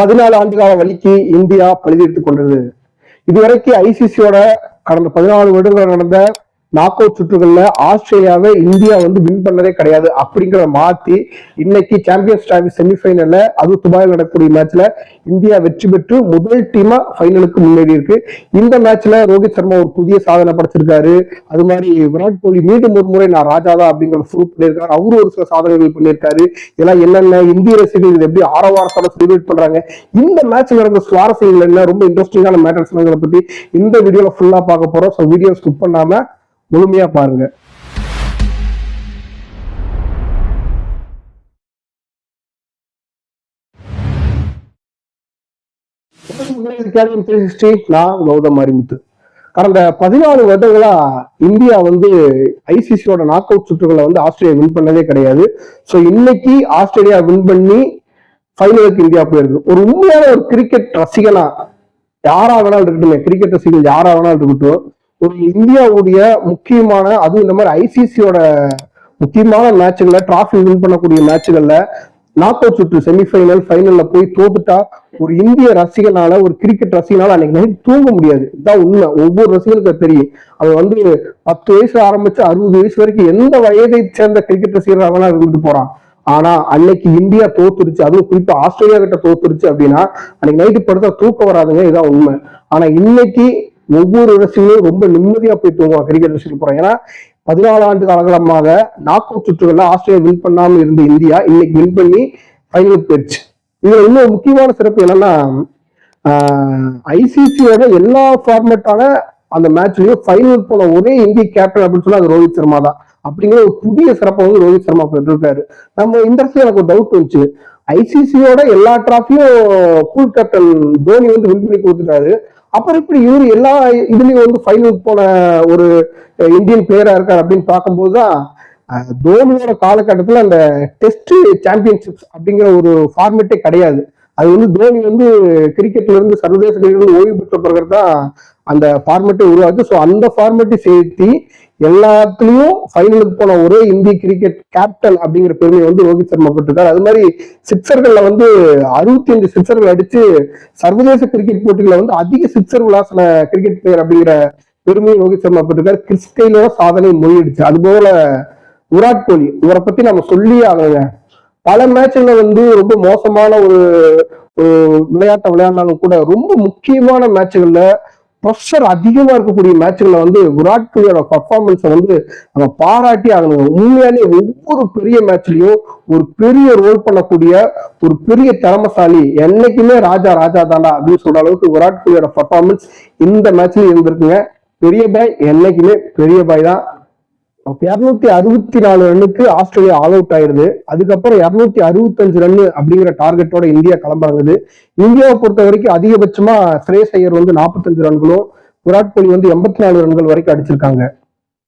பதினாலு ஆண்டு கால வழிக்கு இந்தியா பழுதெடுத்துக் கொண்டது. இதுவரைக்கும் ஐசிசியோட கடந்த பதினாலு வருடங்கள் நடந்த நாக் அவுட் சுற்றுகள்ல ஆஸ்திரேலியாவை இந்தியா வந்து வின் பண்ணதே கிடையாது அப்படிங்கிறத மாத்தி இன்னைக்கு சாம்பியன்ஸ் டிராபி செமிஃபைனல்ல அது துபாயில் நடக்கக்கூடிய மேட்ச்ல இந்தியா வெற்றி பெற்று முதல் டீமா ஃபைனலுக்கு முன்னேறி இருக்கு. இந்த மேட்ச்ல ரோஹித் சர்மா ஒரு புதிய சாதனை படைச்சிருக்காரு. அது மாதிரி விராட் கோலி மீண்டும் ஒரு முறை நான் ராஜாதா அப்படிங்கிற ப்ரூவ் பண்ணியிருக்காரு. அவரும் ஒரு சில சாதனைகள் பண்ணியிருக்காரு. இதெல்லாம் என்னென்ன? இந்திய ரசிகர்கள் இது எப்படி ஆரவாரத்தோட செலிப்ரேட் பண்றாங்க? இந்த மேட்ச் நடந்த சுவாரஸ்யங்கள் என்ன? ரொம்ப இன்ட்ரெஸ்டிங்கான மேட்டர்ஸ் பத்தி இந்த வீடியோல ஃபுல்லா பார்க்க போறோம். ஸோ வீடியோ ஸ்கிப் பண்ணாம முழுமையா பாருங்க. நான் கௌதம் அறிமுத்து கடந்த பதினாலு வருடங்களா இந்தியா வந்து ஐசிசியோட நாக் அவுட் சுற்றுகளை வந்து ஆஸ்திரேலியா வின் பண்ணதே கிடையாது. ஸோ இன்னைக்கு ஆஸ்திரேலியா வின் பண்ணி ஃபைனலுக்கு இந்தியா போயிருக்கு ஒரு உண்மையான ஒரு கிரிக்கெட் ரசிகனா யாரா வேணாலும் இருக்கட்டும் கிரிக்கெட் ரசிகர்கள் யாரா வேணாலும் இருக்கட்டும் ஒரு இந்தியாவுடைய முக்கியமான அதுவும் இந்த மாதிரி ஐசிசியோட முக்கியமான மேட்சுகள்ல டிராஃபி வின் பண்ணக்கூடிய மேட்சுகள்ல நாக் அவுட் சுற்று செமிஃபைனல் ஃபைனல்ல போய் தோத்துட்டா ஒரு இந்திய ரசிகனால ஒரு கிரிக்கெட் ரசிகனால அன்னைக்கு நைட் தூங்க முடியாது. இதான் உண்மை. ஒவ்வொரு ரசிகனுக்கு தெரியும். அவன் வந்து பத்து வயசு ஆரம்பிச்சு அறுபது வயசு வரைக்கும் எந்த வயதை சேர்ந்த கிரிக்கெட் ரசிகர் இருந்துட்டு போறான். ஆனா அன்னைக்கு இந்தியா தோத்துருச்சு. அதுவும் குறிப்பா ஆஸ்திரேலியா கிட்ட தோத்துருச்சு அப்படின்னா அன்னைக்கு நைட்டு படுத்தா தூக்கம் வராதுங்க. இதான் உண்மை. ஆனா இன்னைக்கு ஒவ்வொரு ரசிகர்களும் ரொம்ப நிம்மதியா போய் தூங்குவாங்க. கிரிக்கெட் ரசிகர் போறாங்க. ஏன்னா பதினாலு ஆண்டு காலகலமாக நாக் அவுட் சுற்றுகள்ல ஆஸ்திரேலியா வின் பண்ணாம இருந்த இந்தியா இன்னைக்கு வின் பண்ணி ஃபைனலுக்கு போயிடுச்சு. இதுல இன்னும் முக்கியமான சிறப்பு என்னன்னா ஐசிசியோட எல்லா ஃபார்மேட்டான அந்த மேட்ச்லயும் ஃபைனல் போன ஒரே இந்திய கேப்டன் அப்படின்னு சொன்னா அது ரோஹித் சர்மா தான். அப்படிங்கிற ஒரு புதிய சிறப்பை வந்து ரோஹித் சர்மா பெற்றிருக்காரு. நம்ம இந்த இடத்துல எனக்கு ஒரு டவுட் வந்துச்சு. ஐசிசியோட எல்லா டிராஃபியும் கூல் கேப்டன் தோனி வந்து வின் பண்ணி கொடுத்துட்டாரு. அப்புறம் இப்படி இவர் எல்லா இதுலயும் வந்து ஃபைனலுக்கு போன ஒரு இந்தியன் பிளேயரா இருக்கார் அப்படின்னு பார்க்கும்போது தான் தோனியோட காலகட்டத்தில் அந்த டெஸ்ட் சாம்பியன்ஷிப்ஸ் அப்படிங்கிற ஒரு ஃபார்மேட்டே கிடையாது. அது வந்து தோனி வந்து கிரிக்கெட்ல இருந்து சர்வதேச கிரிக்கெட் ஓய்வு பெற்ற பிறகு தான் அந்த ஃபார்மேட்டை உருவாக்கி ஸோ அந்த ஃபார்மேட்டை சேர்த்தி எல்லாத்துலயும் ஃபைனலுக்கு போன ஒரே இந்திய கிரிக்கெட் கேப்டன் அப்படிங்கிற பெருமையை வந்து ரோஹித் சர்மா பெற்றிருக்காரு அது மாதிரி சிக்ஸர்கள்ல வந்து அறுபத்தி அஞ்சு சிக்ஸர்கள் அடிச்சு சர்வதேச கிரிக்கெட் போட்டிகளில் வந்து அதிக சிக்ஸர் விளாசின கிரிக்கெட் பிளேயர் அப்படிங்கிற பெருமையை ரோஹித் சர்மா பெற்றிருக்காரு கிறிஸ்கைலோட சாதனை முறியடிச்சு. அது போல விராட் கோலி இவரை பத்தி நம்ம சொல்லியே ஆகுங்க பல மேட்ச்ல வந்து ரொம்ப மோசமான ஒரு விளையாட்டை விளையாடினாலும் கூட ரொம்ப முக்கியமான மேட்ச்கள்ல ப்ரெஷர் அதிகமா இருக்கக்கூடிய மேட்ச்களை வந்து விராட் கோலியோட பர்ஃபார்மன்ஸை வந்து நம்ம பாராட்டி ஆகணும். உண்மையாலே ஒவ்வொரு பெரிய மேட்ச்லயும் ஒரு பெரிய ரோல் பண்ணக்கூடிய ஒரு பெரிய திறமசாலி என்னைக்குமே ராஜா ராஜா தாண்டா அப்படின்னு சொல்ற அளவுக்கு விராட் கோலியோட பர்ஃபார்மன்ஸ் இந்த மேட்ச்லயும் இருந்திருக்குங்க. பெரிய பாய் என்னைக்குமே பெரிய பாய் தான். இருநூத்தி அறுபத்தி நாலு ரன்னுக்கு ஆஸ்திரேலியா ஆல் அவுட் ஆயிருது அதுக்கப்புறம் இருநூத்தி அறுபத்தஞ்சு ரன்னு அப்படிங்கிற டார்கெட்டோட இந்தியா கிளம்புறது. இந்தியாவை பொறுத்த வரைக்கும் அதிகபட்சமா ஸ்ரேஸ் ஐயர் வந்து நாற்பத்தஞ்சு ரன்களும் விராட் கோலி வந்து எண்பத்தி நாலு ரன்கள் வரைக்கும் அடிச்சிருக்காங்க.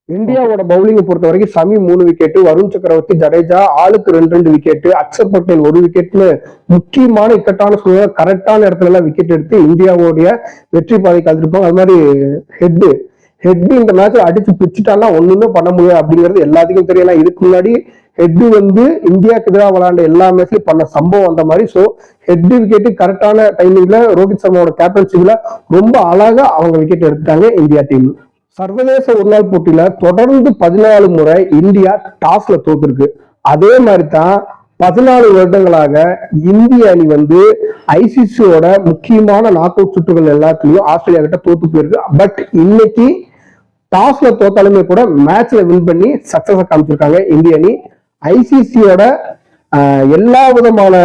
இந்தியாவோட பவுலிங்கை பொறுத்த வரைக்கும் சமி மூணு விக்கெட்டு வருண் சக்கரவர்த்தி ஜடேஜா ஆளுக்கு ரெண்டு ரெண்டு விக்கெட்டு அக்ஷர் பட்டேல் ஒரு விக்கெட்னு முக்கியமான இக்கட்டான சூழ்நிலை கரெக்டான இடத்துல எல்லாம் விக்கெட் எடுத்து இந்தியாவோடைய வெற்றி பாதை கலந்துருப்பாங்க அது மாதிரி ஹெட்டு ஹெட் இந்த மேட்ச்ல அடிச்சு பிச்சுட்டாலாம் ஒண்ணுமே பண்ண முடியாது அப்படிங்கிறது எல்லாத்துக்கும் தெரியலாம் இதுக்கு முன்னாடி ஹெட் வந்து இந்தியாவுக்கு எதிராக விளையாண்ட எல்லா மேட்ச்லயும் பண்ண சம்பவம் அந்த மாதிரி. சோ ஹெட் விக்கெட் கரெக்டான டைமிங்ல ரோஹித் சர்மாவோட கேப்டன்ஷிப்ல ரொம்ப அழகா அவங்க விக்கெட் எடுத்துட்டாங்க இந்தியா டீம் சர்வதேச ஒருநாள் போட்டியில தொடர்ந்து பதினாலு முறை இந்தியா டாஸ்ல தோத்துருக்கு. அதே மாதிரி தான் பதினாலு வருடங்களாக இந்திய அணி வந்து ஐசிசியோட முக்கியமான நாக் அவுட் சுற்றுகள் எல்லாத்துலயும் ஆஸ்திரேலியா கிட்ட தோத்து போயிருக்கு. பட் இன்னைக்கு டாஸ்ல தோத்தாலுமே கூட மேட்ச்ல வின் பண்ணி சக்சஸ் காமிச்சிருக்காங்க இந்திய அணி ஐசிசியோட எல்லா விதமான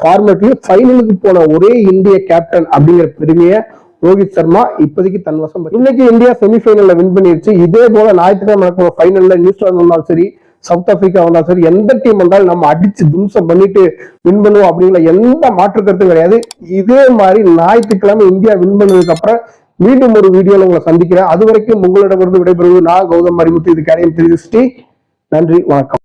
ஃபார்மேட்லயும் ஃபைனலுக்கு போன ஒரே இந்திய கேப்டன் அப்படிங்கிற பெருமையை ரோஹித் சர்மா இப்போதைக்கு தன் வசம் இன்னைக்கு இந்தியா செமிஃபைனல்ல வின் பண்ணிருச்சு. இதே போல ஞாயிற்றுக்கிழமை நடக்கிற ஃபைனல்ல நியூசிலாந்து வந்தாலும் சரி சவுத் ஆப்பிரிக்கா வந்தாலும் சரி எந்த டீம் வந்தாலும் நம்ம அடிச்சு தும்சம் பண்ணிட்டு வின் பண்ணுவோம் அப்படிங்கிற எந்த மாற்று கருத்தும் கிடையாது. இதே மாதிரி ஞாயிற்றுக்கிழமை இந்தியா வின் பண்ணதுக்கு அப்புறம் மீண்டும் ஒரு வீடியோல உங்களை சந்திக்கிறேன். அது வரைக்கும் உங்களிடமிருந்து விடைபெறுவது நான் கௌதம் மரிமுத்து இது கேரியம் த்ரீ சிக்ஸ்டி. நன்றி வணக்கம்.